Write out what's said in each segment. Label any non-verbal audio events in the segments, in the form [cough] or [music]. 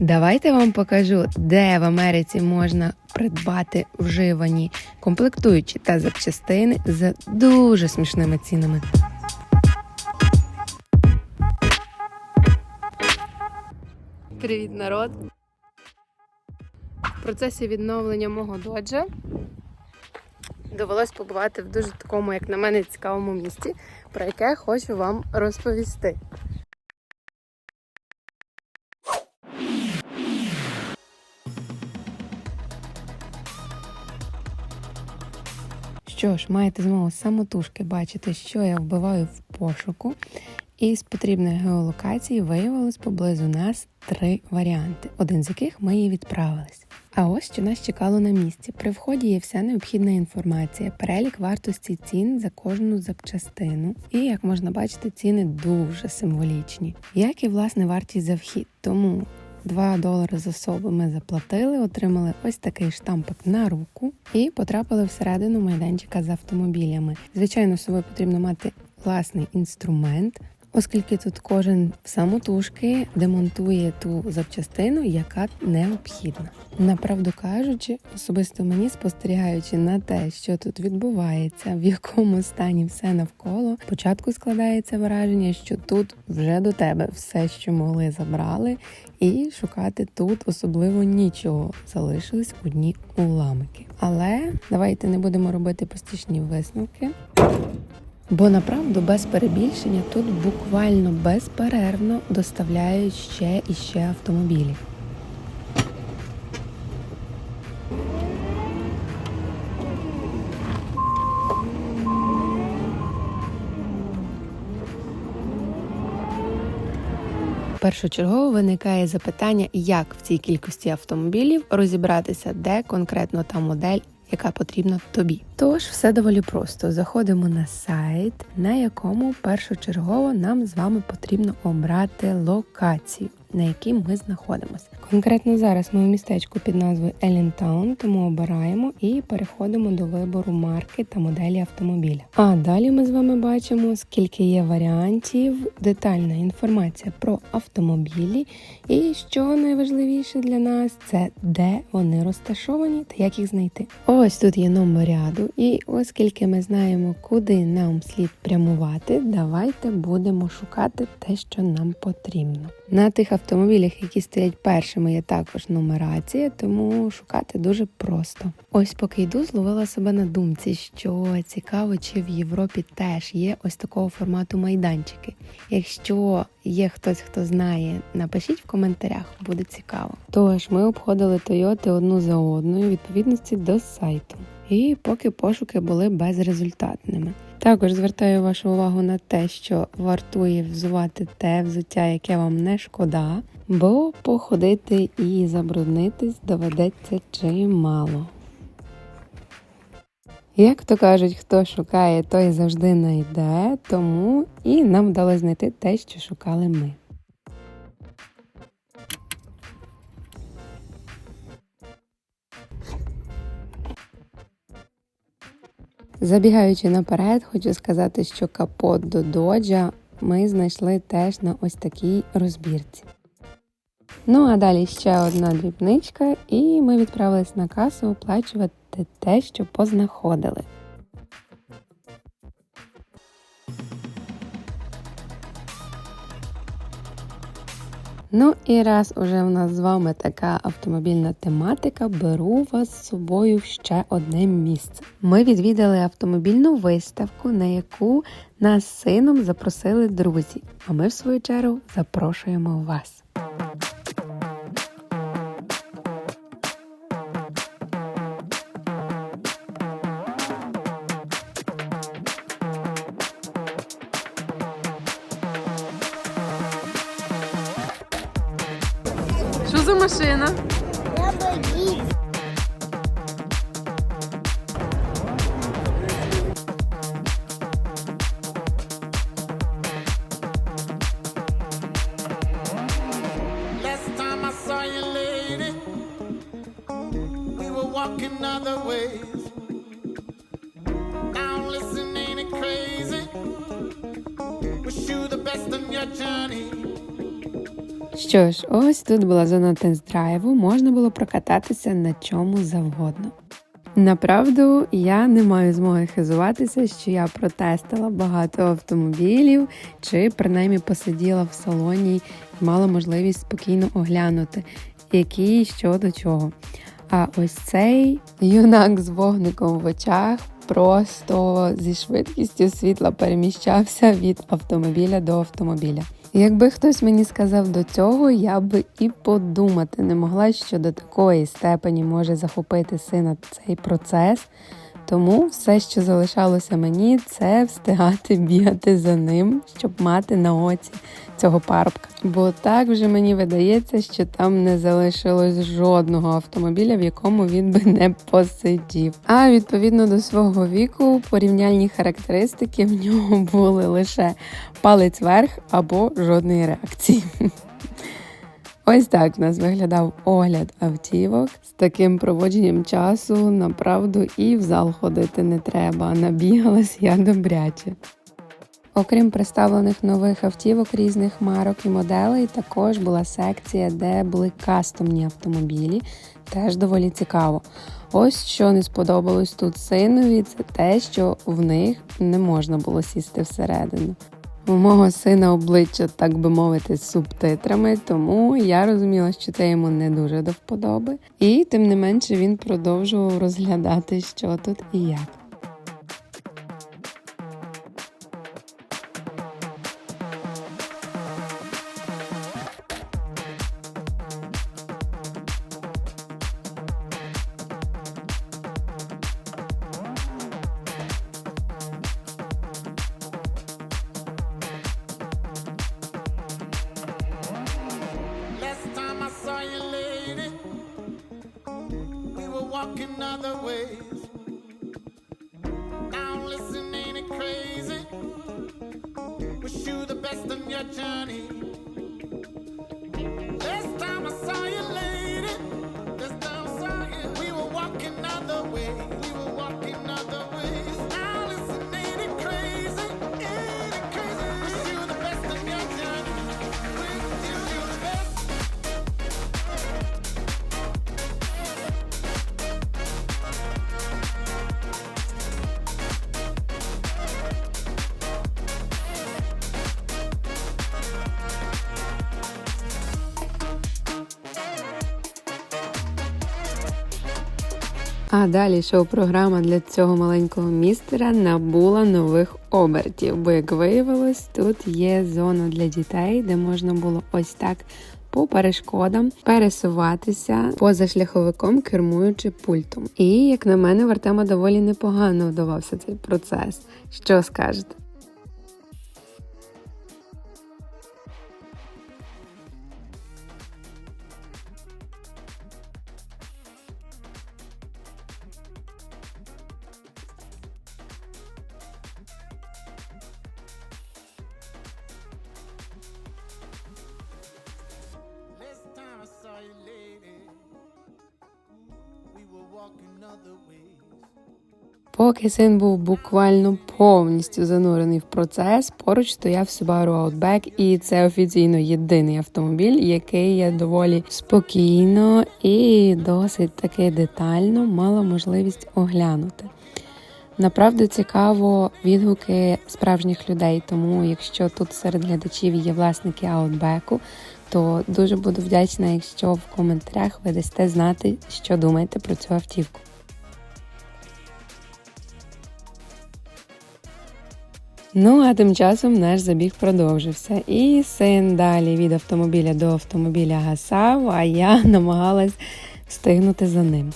Давайте вам покажу, де в Америці можна придбати вживані комплектуючі та запчастини за дуже смішними цінами. Привіт, народ! В процесі відновлення мого доджа довелось побувати в дуже такому, як на мене, цікавому місці, про яке хочу вам розповісти. Що ж, маєте змогу самотужки бачити, що я вбиваю в пошуку. І з потрібної геолокації виявилось поблизу нас три варіанти, один з яких ми і відправились. А ось що нас чекало на місці. При вході є вся необхідна інформація, перелік вартості цін за кожну запчастину. І як можна бачити, ціни дуже символічні, як і власне вартість за вхід. Тому 2 долари з особи ми заплатили, отримали ось такий штампик на руку і потрапили всередину майданчика з автомобілями. Звичайно, собою потрібно мати власний інструмент. Оскільки тут кожен самотужки демонтує ту запчастину, яка необхідна. Направду кажучи, особисто мені спостерігаючи на те, що тут відбувається, в якому стані все навколо, спочатку складається враження, що тут вже до тебе все, що могли, забрали, і шукати тут особливо нічого. Залишились одні уламки. Але давайте не будемо робити поспішні висновки. Бо направду без перебільшення тут буквально безперервно доставляють ще і ще автомобілів. Першочергово виникає запитання, як в цій кількості автомобілів розібратися, де конкретно та модель, яка потрібна тобі. Тож все доволі просто. Заходимо на сайт, на якому першочергово нам з вами потрібно обрати локацію, на якій ми знаходимося. Конкретно зараз ми в містечку під назвою Елінтаун, тому обираємо і переходимо до вибору марки та моделі автомобіля. А далі ми з вами бачимо, скільки є варіантів, детальна інформація про автомобілі, і що найважливіше для нас, це де вони розташовані та як їх знайти. Ось тут є номер ряду, і оскільки ми знаємо, куди нам слід прямувати, давайте будемо шукати те, що нам потрібно. На тих автомобілях, які стоять першими, є також нумерація, тому шукати дуже просто. Ось поки йду, зловила себе на думці, що цікаво, чи в Європі теж є ось такого формату майданчики. Якщо є хтось, хто знає, напишіть в коментарях, буде цікаво. Тож ми обходили Тойоти одну за одною, відповідності до сайту. І поки пошуки були безрезультатними. Також звертаю вашу увагу на те, що вартує взувати те взуття, яке вам не шкода, бо походити і забруднитись доведеться чимало. Як то кажуть, хто шукає, той завжди знайде, тому і нам вдалося знайти те, що шукали ми. Забігаючи наперед, хочу сказати, що капот до доджа ми знайшли теж на ось такій розбірці. Ну а далі ще одна дрібничка, і ми відправились на касу оплачувати те, що познаходили. Ну і раз уже в нас з вами така автомобільна тематика, беру вас з собою в ще одне місце. Ми відвідали автомобільну виставку, на яку нас з сином запросили друзі. А ми, в свою чергу, запрошуємо вас. Що за машина? Lamborghini. Last time I saw you, lady, we were walking other ways. Now listen, ain't it crazy? Wish you the best on your journey. Що ж, ось тут була зона тест-драйву, можна було прокататися на чому завгодно. Направду, я не маю змоги хизуватися, що я протестила багато автомобілів, чи принаймні посиділа в салоні і мала можливість спокійно оглянути, який що до чого. А ось цей юнак з вогником в очах просто зі швидкістю світла переміщався від автомобіля до автомобіля. Якби хтось мені сказав до цього, я би і подумати не могла, що до такої степені може захопити сина цей процес. Тому все, що залишалося мені, це встигати бігати за ним, щоб мати на оці цього парубка. Бо так вже мені видається, що там не залишилось жодного автомобіля, в якому він би не посидів. А відповідно до свого віку, порівняльні характеристики в нього були лише палець вверх або жодної реакції. Ось так в нас виглядав огляд автівок. З таким проводженням часу направду і в зал ходити не треба. Набігалась я добряче. Окрім представлених нових автівок різних марок і моделей, також була секція, де були кастомні автомобілі. Теж доволі цікаво. Ось що не сподобалось тут синові, це те, що в них не можна було сісти всередину. У мого сина обличчя, так би мовити, з субтитрами, тому я розуміла, що це йому не дуже до вподоби. І тим не менше він продовжував розглядати, що тут і як. another way. А далі шоу-програма для цього маленького містера набула нових обертів, бо, як виявилось, тут є зона для дітей, де можна було ось так по перешкодам пересуватися поза шляховиком, кермуючи пультом. І, як на мене, в Артема доволі непогано вдавався цей процес. Що скажете? Поки син був буквально повністю занурений в процес, поруч стояв Subaru Outback, і це офіційно єдиний автомобіль, який я доволі спокійно і досить таки детально мала можливість оглянути. Направду цікаво відгуки справжніх людей, тому якщо тут серед глядачів є власники Outback, то дуже буду вдячна, якщо в коментарях ви дасте знати, що думаєте про цю автівку. Ну а тим часом наш забіг продовжився. І син далі від автомобіля до автомобіля гасав, а я [laughs] намагалась встигнути за ним.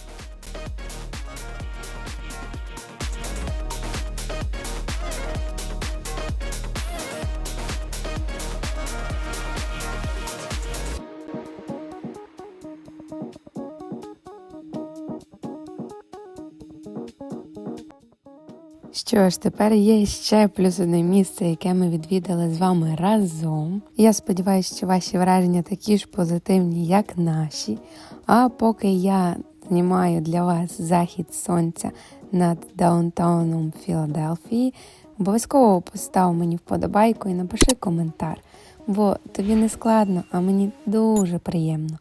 Що ж, тепер є ще плюс одне місце, яке ми відвідали з вами разом. Я сподіваюся, що ваші враження такі ж позитивні, як наші. А поки я знімаю для вас захід сонця над даунтауном Філадельфії, Обов'язково постав мені вподобайку і напиши коментар, бо тобі не складно, а мені дуже приємно.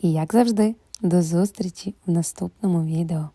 І як завжди, до зустрічі в наступному відео.